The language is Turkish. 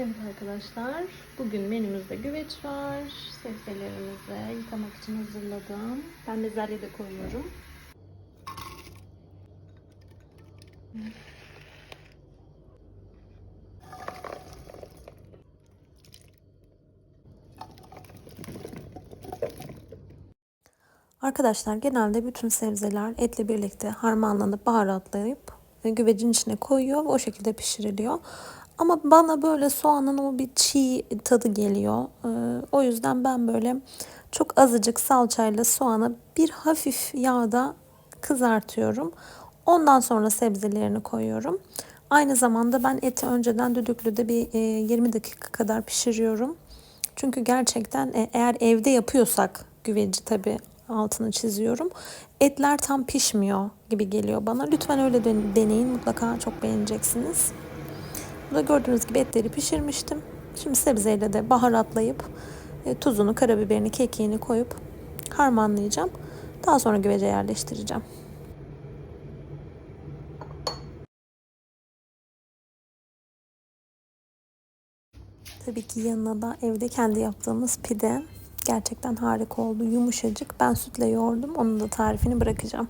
Evet arkadaşlar, bugün menümüzde güveç var. Sebzelerimizi yıkamak için hazırladım. Ben bezelye de koyuyorum. Arkadaşlar genelde bütün sebzeler etle birlikte harmanlanıp baharatlayıp e, güvecin içine koyuyor ve o şekilde pişiriliyor. Ama bana böyle soğanın o bir çiğ tadı geliyor. Ee, O yüzden ben böyle çok azıcık salçayla soğanı bir hafif yağda kızartıyorum. Ondan sonra sebzelerini koyuyorum. Aynı zamanda ben eti önceden düdüklüde bir e, 20 dakika kadar pişiriyorum. Çünkü gerçekten e, eğer evde yapıyorsak güveci tabii altını çiziyorum. Etler tam pişmiyor gibi geliyor bana. Lütfen öyle den- deneyin. Mutlaka çok beğeneceksiniz. Burada gördüğünüz gibi etleri pişirmiştim. Şimdi sebzeyle de baharatlayıp e, tuzunu, karabiberini, kekiğini koyup harmanlayacağım. Daha sonra güvece yerleştireceğim. Tabii ki yanına da evde kendi yaptığımız pide. Gerçekten harika oldu. Yumuşacık. Ben sütle yoğurdum. Onun da tarifini bırakacağım.